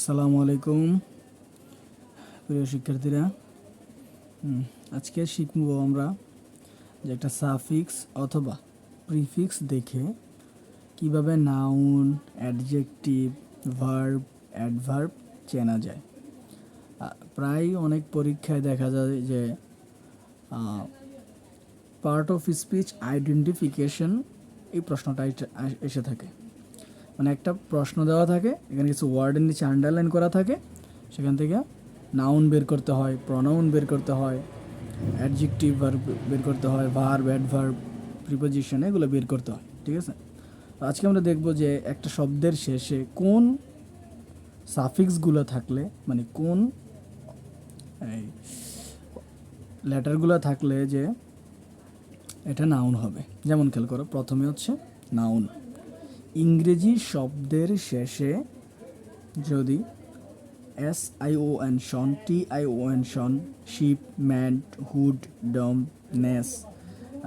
আসসালামু আলাইকুম। প্রিয় শিক্ষার্থীরা আজকে শিখব আমরা যে একটা সাফিক্স অথবা প্রিফিক্স দেখে কীভাবে নাউন অ্যাডজেক্টিভ ভার্ব অ্যাডভার্ব চেনা যায়। প্রায় অনেক পরীক্ষায় দেখা যায় যে পার্ট অফ স্পিচ আইডেন্টিফিকেশন এই প্রশ্নটা এসে থাকে। মানে একটা প্রশ্ন দেওয়া থাকে, এখানে কিছু ওয়ার্ডের নিচে আন্ডারলাইন করা থাকে, সেখান থেকে নাউন বের করতে হয় প্রনাউন বের করতে হয় অ্যাডজেক্টিভ ভার্ব বের করতে হয় ভার্ব অ্যাডভার্ব প্রিপোজিশন এগুলো বের করতে হয়, ঠিক আছে? আজকে আমরা দেখব যে একটা শব্দের শেষে কোন সাফিক্সগুলো থাকলে মানে কোন এই লেটারগুলো থাকলে যে এটা নাউন হবে। যেমন খেয়াল করো, প্রথমে হচ্ছে নাউন ইংরেজি শব্দের শেষে যদি S I O N shun T I O N shun ship ment hood dom ness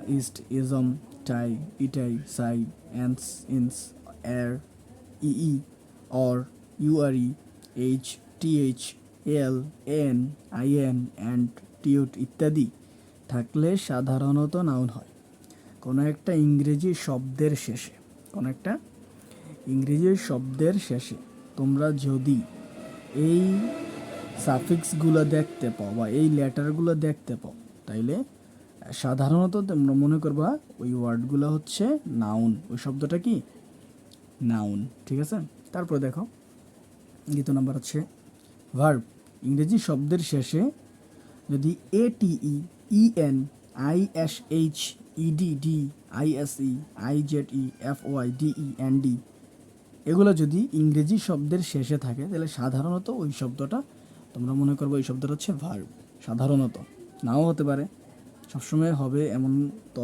ist ism tie ইটাই cy ence ance er ee or U R E H T H L N I N and tude ইত্যাদি থাকলে সাধারণত noun হয়। কোনো একটা ইংরেজি শব্দের শেষে, কোনো একটা ইংরেজি শব্দের শেষে তোমরা যদি এই সাফিক্সগুলো দেখতে পাও বা এই লেটারগুলো দেখতে পাও, তাইলে সাধারণত তোমরা মনে করবা ওই ওয়ার্ডগুলো হচ্ছে নাউন ওই শব্দটা কি? নাউন ঠিক আছে? তারপর দেখো, দ্বিতীয় নাম্বার হচ্ছে ভার্ব ইংরেজি শব্দের শেষে যদি A T E E N I S H ED D I S E I Z E F Y D E N D এগুলো যদি ইংরেজি শব্দের শেষে থাকে, তাহলে সাধারণত ওই শব্দটা তোমরা মনে করব ওই শব্দটা হচ্ছে ভার্ব সাধারণত। নাও হতে পারে। সবসময় হবে এমন তো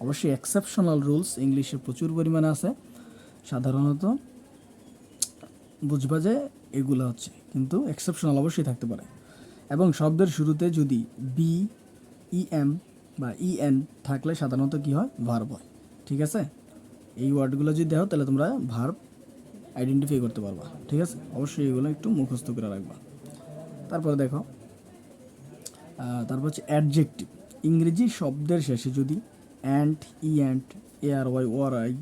অবশ্যই এক্সেপশনাল রুলস ইংলিশে প্রচুর পরিমাণে আছে। সাধারণত বুঝবা যে এগুলো হচ্ছে, কিন্তু এক্সেপশনাল অবশ্যই থাকতে পারে। এবং শব্দের শুরুতে যদি বি ই এম বা ই এন থাকলে সাধারণত কি হয়? ভার্ব হয়। ঠিক আছে? এই ওয়ার্ডগুলো যদি দেখো তাহলে তোমরা ভার্ব আইডেন্টিফাই করতে পারবা, ঠিক আছে? অবশ্যই এগুলো একটু মুখস্থ করে রাখবা। তারপরে দেখো তারপর হচ্ছে অ্যাডজেক্টিভ ইংরেজি শব্দের শেষে যদি ant E ant A R Y ary I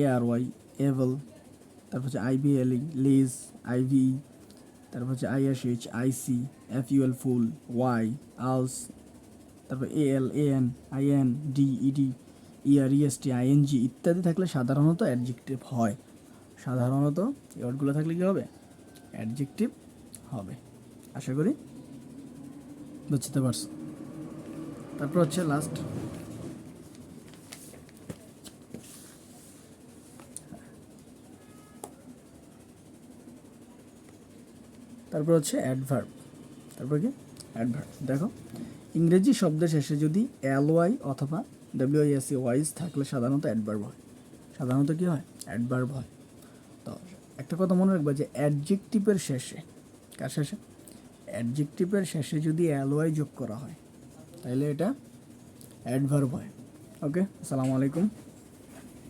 A R Y able তারপর হচ্ছে আইবিএলই লিজ আইভি তারপর হচ্ছে ISH IC F UL ful Y আলস তারপর A L A N I N D ED ER EST ING ইত্যাদি থাকলে সাধারণত adjective হয়। সাধারণত এই ওয়ার্ডগুলো থাকলে কী হবে? অ্যাডজেক্টিভ হবে। আশা করি বুঝতে পারছ। তারপর হচ্ছে লাস্ট তারপর হচ্ছে অ্যাডভার্ব তারপর কি? অ্যাডভার্ব দেখো, ইংরেজি শব্দের শেষে যদি এল ওয়াই অথবা ডব্লিউ এস সি ওয়াইজ থাকলে সাধারণত অ্যাডভার্ব হয়। সাধারণত কি হয়? অ্যাডভার্ব হয়। তো একটা কথা মনে রাখবা যে অ্যাডজেক্টিভের শেষে, কার শেষে? অ্যাডজেক্টিভের শেষে যদি ওয়াই যোগ করা হয় তাহলে এটা অ্যাডভার্ব হয়। ওকে আসসালামু আলাইকুম।